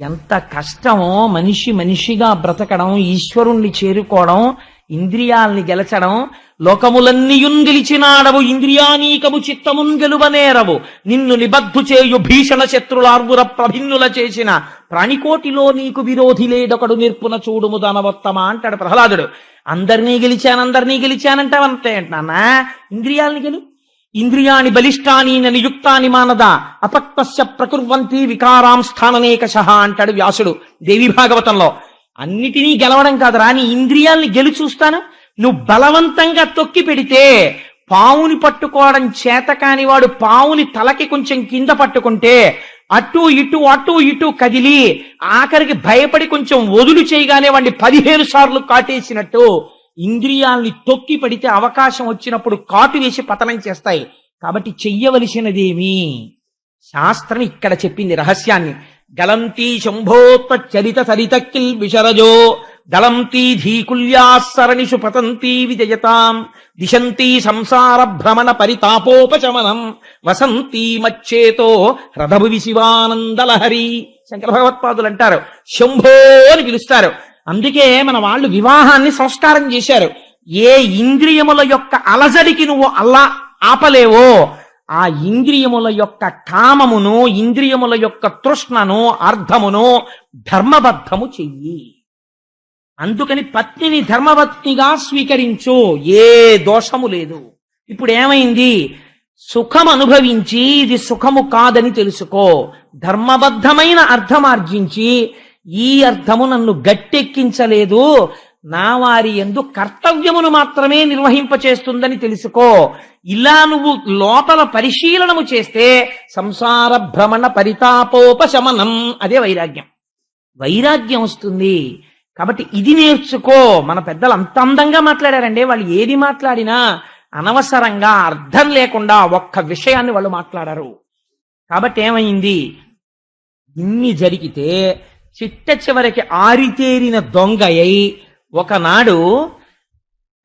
ఎంత కష్టమో మనిషి మనిషిగా బ్రతకడం ఈశ్వరుణ్ణి చేరుకోవడం ఇంద్రియాల్ని గెలచడం లోకములన్నీయున్ గెలిచినాడవు ఇంద్రియానీకము చిత్తమున్ గెలువనేరవు. నిన్ను నిబద్ధు చేయు భీషణ శత్రులార్వుర ప్రభిన్నుల చేసిన ప్రాణికోటిలో నీకు విరోధి లేదొకడు నిర్పున చూడుము దానవత్తమా అంటాడు ప్రహ్లాదుడు. అందరినీ గెలిచాను అందరినీ గెలిచానంటావంతే నాన్న. ఇంద్రియాల్ని గెలు. ఇంద్రియాణి బలిష్టాని నియుక్తాని మానద అపక్వస్య ప్రకుర్వంతి వికారాం స్థాననేకశ అంటాడు వ్యాసుడు దేవి భాగవతంలో. అన్నిటినీ గెలవడం కాదు రాని ఇంద్రియాల్ని గెలిచి చూస్తాను. నువ్వు బలవంతంగా తొక్కి పెడితే పావుని పట్టుకోవడం చేత కాని వాడు పావుని తలకి కొంచెం కింద పట్టుకుంటే అటు ఇటు అటు ఇటు కదిలి ఆఖరికి భయపడి కొంచెం వదులు చేయగానే వాడిని పదిహేను సార్లు కాటేసినట్టు ఇంద్రియాల్ని తొక్కి పడితే అవకాశం వచ్చినప్పుడు కాటు వేసి పతనం చేస్తాయి. కాబట్టి చెయ్యవలసినదేమి? శాస్త్రం ఇక్కడ చెప్పింది రహస్యాన్ని. గలంతి శంభోత్వ చరిత సరిత కిల్ విశరజో దళంతి ధీకుల్యాసరణిషు పతంతి విజయతాం దిశంతి సంసార భ్రమణ పరితాపోపశమనం వసంతి మచ్చేతో రథభువి శివానందలహరి. శంకర భగవత్పాదులు అంటారు శంభో అని పిలుస్తారు. అందుకే మన వాళ్ళు వివాహాన్ని సంస్కారం చేశారు. ఏ ఇంద్రియముల యొక్క అలజడికి నువ్వు అల్లా ఆపలేవో ఆ ఇంద్రియముల యొక్క కామమును ఇంద్రియముల యొక్క తృష్ణను అర్థమును ధర్మబద్ధము చెయ్యి. అందుకని పత్నిని ధర్మపత్నిగా స్వీకరించు ఏ దోషము లేదు. ఇప్పుడు ఏమైంది సుఖం అనుభవించి ఇది సుఖము కాదని తెలుసుకో. ధర్మబద్ధమైన అర్థమార్జించి ఈ అర్థము నన్ను గట్టెక్కించలేదు. నా వారి ఎందు కర్తవ్యమును మాత్రమే నిర్వహింపచేస్తుందని తెలుసుకో. ఇలా నువ్వు లోపల పరిశీలనము చేస్తే సంసార భ్రమణ పరితాపోపశమనం. అదే వైరాగ్యం. వైరాగ్యం వస్తుంది. కాబట్టి ఇది నేర్చుకో. మన పెద్దలు అంత అందంగా మాట్లాడారండి. వాళ్ళు ఏది మాట్లాడినా అనవసరంగా అర్థం లేకుండా ఒక్క విషయాన్ని వాళ్ళు మాట్లాడారు. కాబట్టి ఏమైంది? ఇన్ని జరిగితే చిట్ట చివరికి ఆరితేరిన దొంగయ్యి ఒకనాడు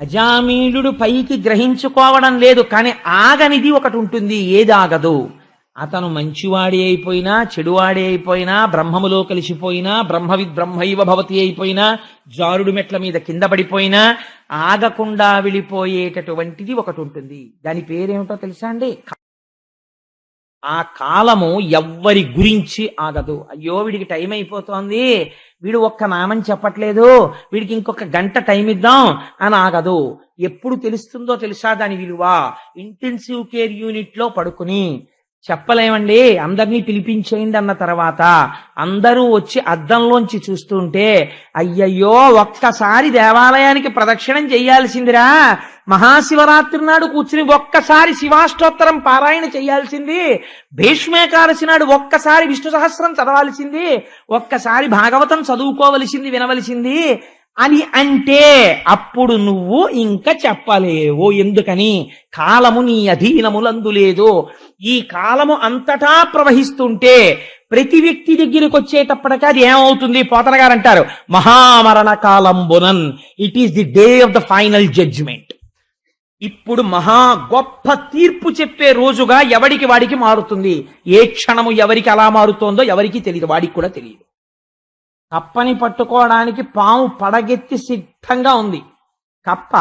అజామీలుడు పైకి గ్రహించుకోవడం లేదు కానీ ఆగనిది ఒకటి ఉంటుంది ఏది ఆగదు. అతను మంచివాడి అయిపోయినా చెడువాడి అయిపోయినా బ్రహ్మములో కలిసిపోయినా బ్రహ్మవిద్ బ్రహ్మైవ భవతి అయిపోయినా జారుడు మెట్ల మీద కింద పడిపోయినా ఆగకుండా వెళ్ళిపోయేటటువంటిది ఒకటి ఉంటుంది. దాని పేరేమిటో తెలుసా అండి? ఆ కాలము ఎవ్వరి గురించి ఆగదు. అయ్యో వీడికి టైం అయిపోతోంది. వీడు ఒక్క నామం చెప్పట్లేదు. వీడికి ఇంకొక గంట టైం ఇద్దాం అని ఆగదు. ఎప్పుడు తెలుస్తుందో తెలుసా దాని విలువ? ఇంటెన్సివ్ కేర్ యూనిట్లో పడుకుని చెప్పలేమండి అందరినీ పిలిపించేయండి అన్న తర్వాత అందరూ వచ్చి అద్దంలోంచి చూస్తుంటే అయ్యయ్యో ఒక్కసారి దేవాలయానికి ప్రదక్షిణం చేయాల్సిందిరా. మహాశివరాత్రి నాడు కూర్చుని ఒక్కసారి శివాష్టోత్తరం పారాయణ చేయాల్సింది. భీష్మేకాదశి నాడు ఒక్కసారి విష్ణు సహస్రం చదవాల్సింది. ఒక్కసారి భాగవతం చదువుకోవలసింది వినవలసింది. అని అంటే అప్పుడు నువ్వు ఇంకా చెప్పలేవు. ఎందుకని? కాలము నీ అధీనములందు లేదు. ఈ కాలము అంతటా ప్రవహిస్తుంటే ప్రతి వ్యక్తి దగ్గరికి వచ్చేటప్పటికి అది ఏమవుతుంది? పోతన గారు అంటారు మహామరణ కాలంబునన్. It is the day of the final judgement ఇప్పుడు మహా గొప్ప తీర్పు చెప్పే రోజుగా ఎవడికి వాడికి మారుతుంది? ఏ క్షణము ఎవరికి అలా మారుతోందో ఎవరికి తెలియదు వాడికి కూడా తెలియదు కప్పని పట్టుకోవడానికి పాము పడగెత్తి సిద్ధంగా ఉంది. కప్ప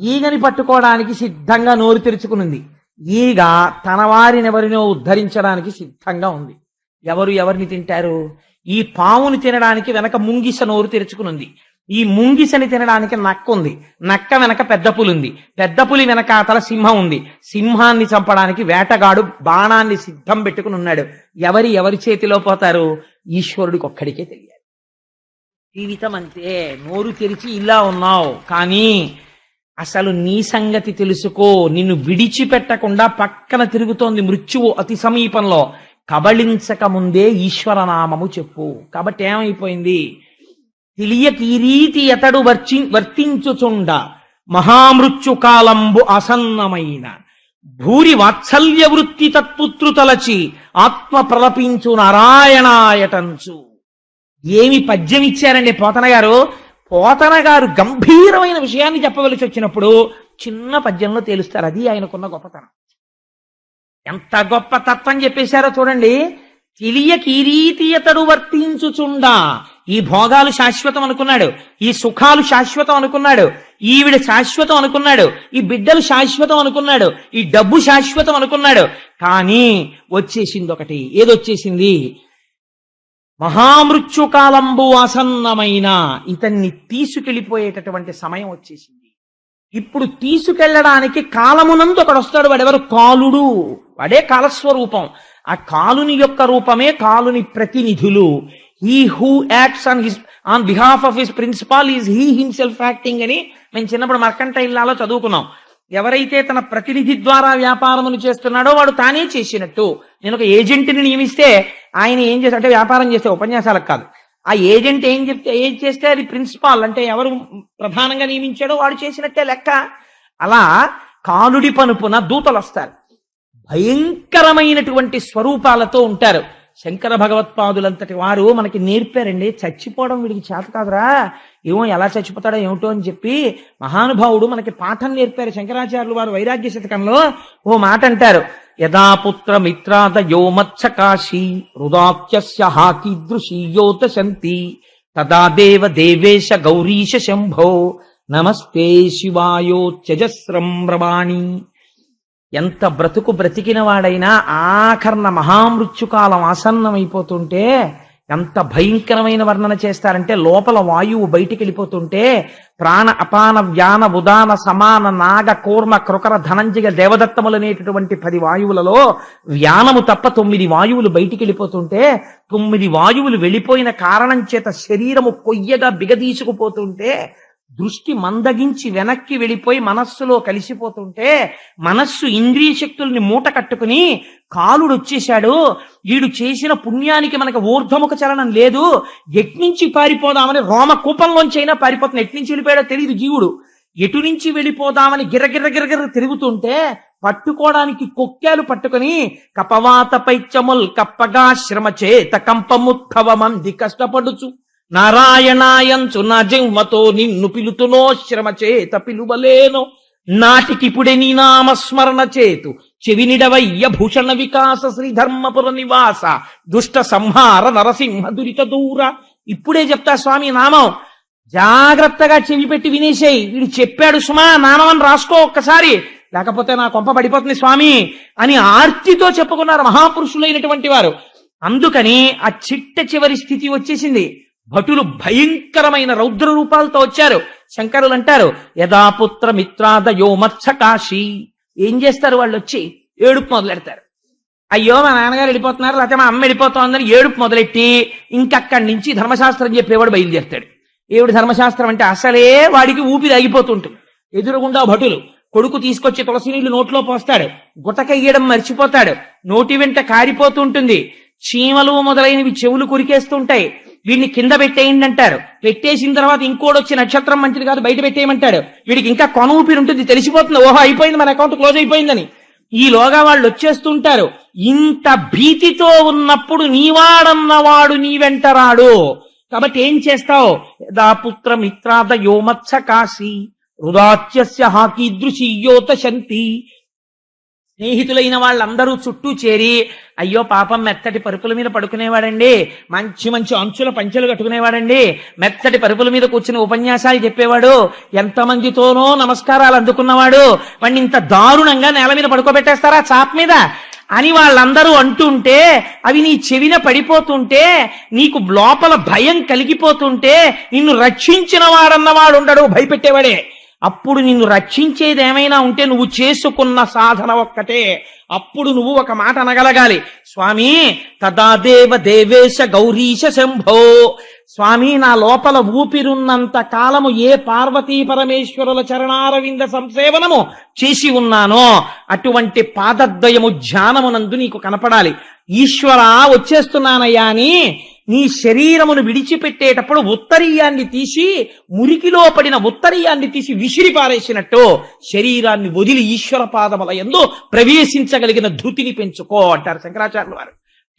ఈగని పట్టుకోవడానికి సిద్ధంగా నోరు తెరుచుకునింది. ఈగ తన వారినెవరినో ఉద్ధరించడానికి సిద్ధంగా ఉంది. ఎవరు ఎవరిని తింటారు? ఈ పాముని తినడానికి వెనక ముంగిస నోరు తెరుచుకునుంది. ఈ ముంగిసని తినడానికి నక్క ఉంది. నక్క వెనక పెద్ద పులి ఉంది. పెద్ద పులి వెనక అతల సింహం ఉంది. సింహాన్ని చంపడానికి వేటగాడు బాణాన్ని సిద్ధం పెట్టుకుని ఉన్నాడు. ఎవరి ఎవరి చేతిలో పోతారు? ఈశ్వరుడికి ఒక్కడికే తెలియాలి. జీవితం అంతే నోరు తెరిచి ఇలా ఉన్నావు. కానీ అసలు నీ సంగతి తెలుసుకో. నిన్ను విడిచిపెట్టకుండా పక్కన తిరుగుతోంది మృత్యువు అతి సమీపంలో. కబళించక ముందే ఈశ్వరనామము చెప్పు. కాబట్టి ఏమైపోయింది? తెలియక ఈ రీతి ఎతడు వర్చి వర్తించుచుండ. మహామృత్యు కాలంబు అసన్నమైన భూరి వాత్సల్య వృత్తి తత్పుత్రు తలచి ఆత్మ ప్రలపించు నారాయణాయటంచు. ఏమి పద్యం ఇచ్చారండి పోతన గారు? పోతన గారు గంభీరమైన విషయాన్ని చెప్పవలసి వచ్చినప్పుడు చిన్న పద్యంలో తేలుస్తారు. అది ఆయనకున్న గొప్పతనం. ఎంత గొప్ప తత్వం చెప్పేశారో చూడండి. తెలియక ఈ వర్తించుచుండా. ఈ భోగాలు శాశ్వతం అనుకున్నాడు. ఈ సుఖాలు శాశ్వతం అనుకున్నాడు. ఈవిడ శాశ్వతం అనుకున్నాడు. ఈ బిడ్డలు శాశ్వతం అనుకున్నాడు. ఈ డబ్బు శాశ్వతం అనుకున్నాడు. కానీ వచ్చేసింది ఒకటి. ఏదొచ్చేసింది? మహామృత్యుకాలంబు ఆసన్నమైన ఇతన్ని తీసుకెళ్ళిపోయేటటువంటి సమయం వచ్చేసింది. ఇప్పుడు తీసుకెళ్ళడానికి కాలమునందు ఒకడు వస్తాడు వాడెవరు? కాలుడు. వాడే కాలస్వరూపం. ఆ కాలుని యొక్క రూపమే కాలుని ప్రతినిధులు. He who acts on his on behalf of his principal is he himself acting అని మేము చిన్నప్పుడు మర్కంటైల్లాలో చదువుకున్నాం. ఎవరైతే తన ప్రతినిధి ద్వారా వ్యాపారమును చేస్తున్నాడో వాడు తానే చేసినట్టు. నేను ఒక ఏజెంట్ని నియమిస్తే ఆయన ఏం చేస్తే అంటే వ్యాపారం చేస్తే ఉపన్యాసాలకు కాదు. ఆ ఏజెంట్ ఏం చెప్తే ఏం చేస్తే అది ప్రిన్సిపాల్ అంటే ఎవరు ప్రధానంగా నియమించాడో వాడు చేసినట్టే లెక్క. అలా కాలుడి పనుపున దూతలు వస్తారు. భయంకరమైనటువంటి స్వరూపాలతో ఉంటారు. శంకర భగవత్పాదులంతటి వారు మనకి నేర్పారండి. చచ్చిపోవడం వీడికి చేత కాదురా. ఏమో ఎలా చచ్చిపోతాడో ఏమిటో అని చెప్పి మహానుభావుడు మనకి పాఠం నేర్పారు శంకరాచార్యులు వారు వైరాగ్య శతకంలో ఓ మాట అంటారు. యదా పుత్ర మిత్రాదయో మత్సకాశీ హృదాత్యస్య హాకీదృశీయోత శంతి తదా దేవ దేవేశ గౌరీశ శంభో. నమస్తే శివాయోత్యజస్రం రవాణి. ఎంత బ్రతుకు బ్రతికిన వాడైనా ఆఖరణ మహామృత్యుకాలం ఆసన్నమైపోతుంటే ఎంత భయంకరమైన వర్ణన చేస్తారంటే లోపల వాయువు బయటికి వెళ్ళిపోతుంటే ప్రాణ అపాన వ్యాన ఉదాన సమాన నాగ కూర్మ కృకర ధనంజయ దేవదత్తములనేటటువంటి పది వాయువులలో వ్యానము తప్ప తొమ్మిది వాయువులు బయటికి వెళ్ళిపోతుంటే తొమ్మిది వాయువులు వెళ్ళిపోయిన కారణం చేత శరీరము కొయ్యగా బిగదీసుకుపోతుంటే దృష్టి మందగించి వెనక్కి వెళ్ళిపోయి మనస్సులో కలిసిపోతుంటే మనస్సు ఇంద్రియ శక్తుల్ని మూట కట్టుకుని కాలుడు వచ్చేశాడు వీడు చేసిన పుణ్యానికి మనకు ఊర్ధముఖ చలనం లేదు. ఎట్నుంచి పారిపోదామని రోమ కూపంలోంచైనా పారిపోతుంది ఎట్నుంచి వెళ్ళిపోయాడో తెలియదు జీవుడు. ఎటు నుంచి వెళ్ళిపోదామని గిరగిర గిరగిర తిరుగుతుంటే పట్టుకోవడానికి కొక్కలు పట్టుకుని కపవాత పైచముల్ కప్పగా శ్రమ చేత కంపముద్భవమంది కష్టపడుచు. నారాయణాయంచు నా జన్మతో నిన్ను పిలుతునో శ్రమ చేత పిలువలేను. నాటికిపుడే నీ నామస్మరణ చేతు. చెవినిడవయ్య భూషణ వికాస శ్రీధర్మపుర నివాస దుష్ట సంహార నరసింహ దురిత దూర ఇప్పుడే చెప్తా స్వామి నామం. జాగ్రత్తగా చెవి పెట్టి వినేసేయి. వీడు చెప్పాడు సుమా నామం రాసుకో ఒక్కసారి. లేకపోతే నా కొంప పడిపోతుంది స్వామి అని ఆర్తితో చెప్పుకున్నారు మహాపురుషులైనటువంటి వారు. అందుకని ఆ చిట్ట చివరి స్థితి వచ్చేసింది. భటులు భయంకరమైన రౌద్ర రూపాలతో వచ్చారు. శంకరులు అంటారు యథాపుత్ర మిత్రాదయోమర్చ కాశీ ఏం చేస్తారు వాళ్ళు వచ్చి ఏడుపు మొదలెడతారు. అయ్యో మా నాన్నగారు వెళ్ళిపోతున్నారు లేకపోతే మా అమ్మ వెళ్ళిపోతుందని ఏడుపు మొదలెట్టి ఇంకక్కడి నుంచి ధర్మశాస్త్రం చెప్పేవాడు బయలుదేరుతాడు. ఏవిడు ధర్మశాస్త్రం అంటే అసలే వాడికి ఊపిరి ఆగిపోతుంటుంది. ఎదురుగుండా భటులు కొడుకు తీసుకొచ్చి తులసి నీళ్ళు నోట్లో పోస్తాడు గుటకయ్యడం మర్చిపోతాడు నోటి వెంట కారిపోతుంటుంది చీమలు మొదలైనవి చెవులు కొరికేస్తుంటాయి వీడిని కింద పెట్టేయండి అంటారు. పెట్టేసిన తర్వాత ఇంకోటి వచ్చి నక్షత్రం మంచిది కాదు బయట పెట్టేయమంటాడు. వీడికి ఇంకా కొన ఊపిరి ఉంటుంది తెలిసిపోతుంది. ఓహో అయిపోయింది మన అకౌంట్ క్లోజ్ అయిపోయిందని. ఈలోగా వాళ్ళు వచ్చేస్తుంటారు. ఇంత భీతితో ఉన్నప్పుడు నీవాడన్నవాడు నీ వెంట రాడు. కాబట్టి ఏం చేస్తావు? యదా పుత్ర మిత్రాద యోమత్స కాశీ హృదాత్యస్య హాకీదృశీయోత శంతి స్నేహితులైన వాళ్ళందరూ చుట్టూ చేరి అయ్యో పాపం మెత్తటి పరుపుల మీద పడుకునేవాడండి మంచి మంచి అంచుల పంచెలు కట్టుకునేవాడండి మెత్తటి పరుపుల మీద కూర్చుని ఉపన్యాసాలు చెప్పేవాడు ఎంతమందితోనో నమస్కారాలు అందుకున్నవాడు వాడిని ఇంత దారుణంగా నేల మీద పడుకోబెట్టేస్తారా చాప్ మీద? అని వాళ్ళందరూ అంటుంటే అవి నీ చెవిన పడిపోతుంటే నీకు లోపల భయం కలిగిపోతుంటే నిన్ను రక్షించిన వాడన్నవాడు ఉండడు భయపెట్టేవాడే. అప్పుడు నిన్ను రక్షించేది ఏమైనా ఉంటే నువ్వు చేసుకున్న సాధన ఒక్కటే. అప్పుడు నువ్వు ఒక మాట అనగలగాలి. స్వామి తదాదేవ దేవేశ గౌరీశ శంభో. స్వామి నా లోపల ఊపిరున్నంత కాలము ఏ పార్వతీ పరమేశ్వరుల చరణారవింద సంసేవనము చేసి ఉన్నానో అటువంటి పాదద్వయము ధ్యానమునందు నీకు కనపడాలి. ఈశ్వరా వచ్చేస్తున్నానయ్యా అని నీ శరీరమును విడిచిపెట్టేటప్పుడు ఉత్తరీయాన్ని తీసి మురికిలో పడిన ఉత్తరీయాన్ని తీసి విసిరి పారేసినట్టు శరీరాన్ని వదిలి ఈశ్వర పాదముల ఎందు ప్రవేశించగలిగిన ధృతిని పెంచుకో అంటారు శంకరాచార్యులు. వారు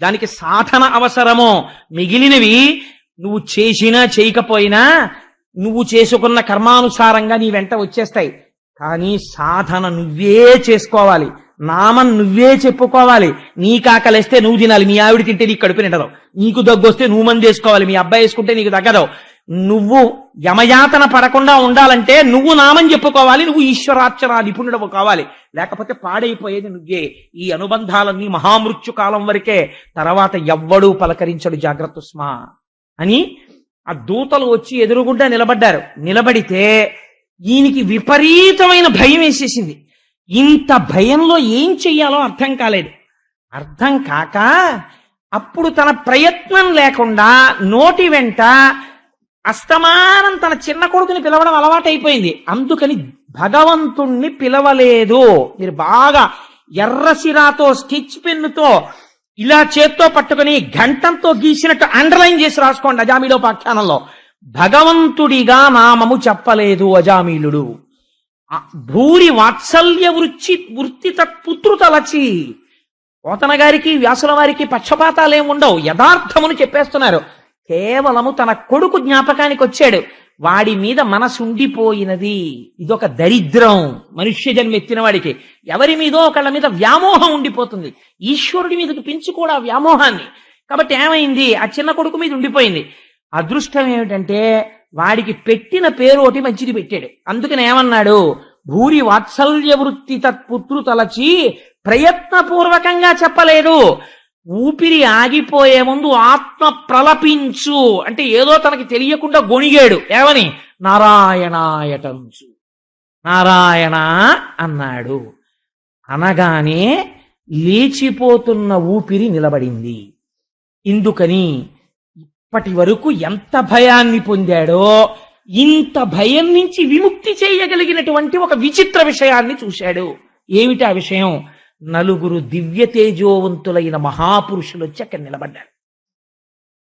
దానికి సాధన అవసరము. మిగిలినవి నువ్వు చేసినా చేయకపోయినా నువ్వు చేసుకున్న కర్మానుసారంగా నీ వెంట వచ్చేస్తాయి. కానీ సాధన నువ్వే చేసుకోవాలి. నామం నువ్వే చెప్పుకోవాలి. నీకు ఆకలిస్తే నువ్వు తినాలి. మీ ఆవిడ తింటే నీకు కడుపు నిండదు. నీకు దగ్గు వస్తే నువ్వు మంది వేసుకోవాలి. మీ అబ్బాయి వేసుకుంటే నీకు తగ్గదు. నువ్వు యమయాతన పడకుండా ఉండాలంటే నువ్వు నామం చెప్పుకోవాలి. నువ్వు ఈశ్వరార్చన నిపుణుడవు కావాలి. లేకపోతే పాడైపోయేది నువ్వే. ఈ అనుబంధాలన్నీ మహామృత్యు కాలం వరకే తర్వాత ఎవ్వడూ పలకరించడు జాగ్రత్త స్మా అని ఆ దూతలు వచ్చి ఎదురుగుండా నిలబడ్డారు. నిలబడితే ఈయనికి విపరీతమైన భయం వేసేసింది. ఇంత భయంలో ఏం చెయ్యాలో అర్థం కాలేదు. అర్థం కాక అప్పుడు తన ప్రయత్నం లేకుండా నోటి వెంట అస్తమానం తన చిన్న కొడుకుని పిలవడం అలవాటైపోయింది. అందుకని భగవంతుణ్ణి పిలవలేదు. మీరు బాగా ఎర్రసిరాతో స్కెచ్ పెన్నుతో ఇలా చేత్తో పట్టుకుని గంటంతో గీసినట్టు అండర్లైన్ చేసి రాసుకోండి అజామిలోపాఖ్యానంలో భగవంతుడిగా నామము చెప్పలేదు అజామీలుడు. భూరి వాత్సల్య వృత్తి వృత్తి తత్పుత్రుతలచి పోతన గారికి వ్యాసుల వారికి పక్షపాతాలేం ఉండవు. యథార్థమును చెప్పేస్తున్నారు. కేవలము తన కొడుకు జ్ఞాపకానికి వచ్చాడు వాడి మీద మనసు ఉండిపోయినది ఇదొక దరిద్రం. మనుష్య జన్మ ఎత్తిన వాడికి. ఎవరి మీదో ఒకళ్ళ మీద వ్యామోహం ఉండిపోతుంది. ఈశ్వరుడి మీదకి పెంచు కూడా వ్యామోహాన్ని. కాబట్టి ఏమైంది? ఆ చిన్న కొడుకు మీద ఉండిపోయింది. అదృష్టం ఏమిటంటే వాడికి పెట్టిన పేరు ఒకటి మంచిది పెట్టాడు. అందుకని ఏమన్నాడు? భూరి వాత్సల్య వృత్తి తత్పుత్రు తలచి ప్రయత్నపూర్వకంగా చెప్పలేదు. ఊపిరి ఆగిపోయే ముందు ఆత్మ ప్రలపించు. అంటే ఏదో తనకి తెలియకుండా గొణిగాడు. ఏమని? నారాయణాయటంచు. నారాయణ అన్నాడు. అనగానే లేచిపోతున్న ఊపిరి నిలబడింది. ఇందుకని ఇప్పటి వరకు ఎంత భయాన్ని పొందాడో ఇంత భయం నుంచి విముక్తి చేయగలిగినటువంటి ఒక విచిత్ర విషయాన్ని చూశాడు. ఏమిటి ఆ విషయం? నలుగురు దివ్య తేజోవంతులైన మహాపురుషులు వచ్చి అక్కడ నిలబడ్డారు.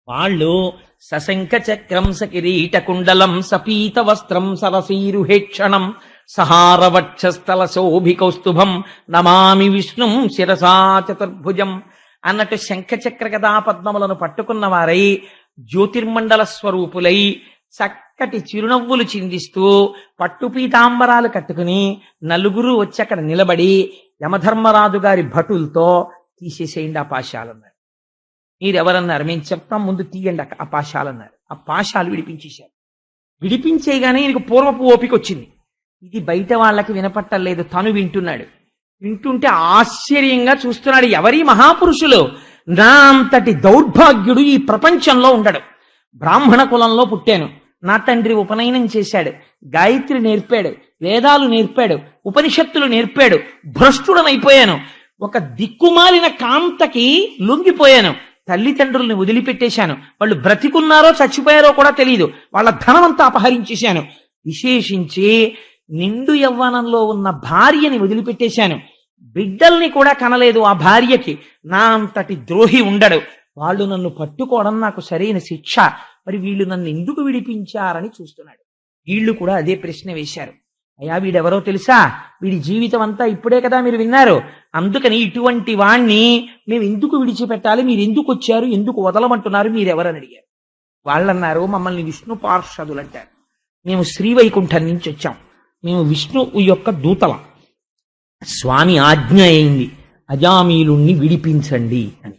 వాళ్ళు సశంఖ చక్రం సకిరీట కుండలం సపీత వస్త్రం సరసీరుహేక్షణం సహారవక్షస్థల శోభికౌస్తుభం నమామి విష్ణుం శిరసా చతుర్భుజం అన్నట్టు శంఖచక్ర కథా పద్మములను పట్టుకున్న వారై జ్యోతిర్మండల స్వరూపులై చక్కటి చిరునవ్వులు చిందిస్తూ పట్టు పీతాంబరాలు కట్టుకుని నలుగురు వచ్చి అక్కడ నిలబడి యమధర్మరాజు గారి భటులతో తీసేసేయండి ఆ పాశాలన్నారు. మీరెవరన్నారు మేము చెప్తాం ముందు తీయండి ఆ పాశాలన్నారు. ఆ పాశాలు విడిపించేశారు. విడిపించేయగానే ఈయనకు పూర్వపు ఓపిక వచ్చింది. ఇది బయట వాళ్ళకి వినపట్టలేదు. తను వింటున్నాడు. వింటుంటే ఆశ్చర్యంగా చూస్తున్నాడు. ఎవరి మహాపురుషులు? నా అంతటి దౌర్భాగ్యుడు ఈ ప్రపంచంలో ఉండడు. బ్రాహ్మణ కులంలో పుట్టాను. నా తండ్రి ఉపనయనం చేశాడు. గాయత్రి నేర్పాడు. వేదాలు నేర్పాడు. ఉపనిషత్తులు నేర్పాడు. భ్రష్టుడనైపోయాను ఒక దిక్కుమాలిన కాంతకి లొంగిపోయాను. తల్లిదండ్రుల్ని వదిలిపెట్టేశాను. వాళ్ళు బ్రతికున్నారో చచ్చిపోయారో కూడా తెలియదు వాళ్ళ ధనమంతా అపహరించేశాను. విశేషించి నిండు యవ్వనంలో ఉన్న భార్యని వదిలిపెట్టేశాను. బిడ్డల్ని కూడా కనలేదు ఆ భార్యకి. నా అంతటి ద్రోహి ఉండడు. వాళ్ళు నన్ను పట్టుకోవడం నాకు సరైన శిక్ష. మరి వీళ్ళు నన్ను ఎందుకు విడిపించారని చూస్తున్నాడు. వీళ్ళు కూడా అదే ప్రశ్న వేశారు. అయ్యా వీడెవరో తెలుసా? వీడి జీవితం అంతా ఇప్పుడే కదా మీరు విన్నారు. అందుకని ఇటువంటి వాణ్ణి మేము ఎందుకు విడిచిపెట్టాలి? మీరు ఎందుకు వచ్చారు ఎందుకు వదలమంటున్నారు? మీరెవరని అడిగారు. వాళ్ళన్నారు మమ్మల్ని విష్ణు పార్షదులు అంటారు. మేము శ్రీవైకుంఠం నుంచి వచ్చాం. మేము విష్ణు యొక్క దూతలం. స్వామి ఆజ్ఞ అయింది అజామీలుణ్ణి విడిపించండి అని.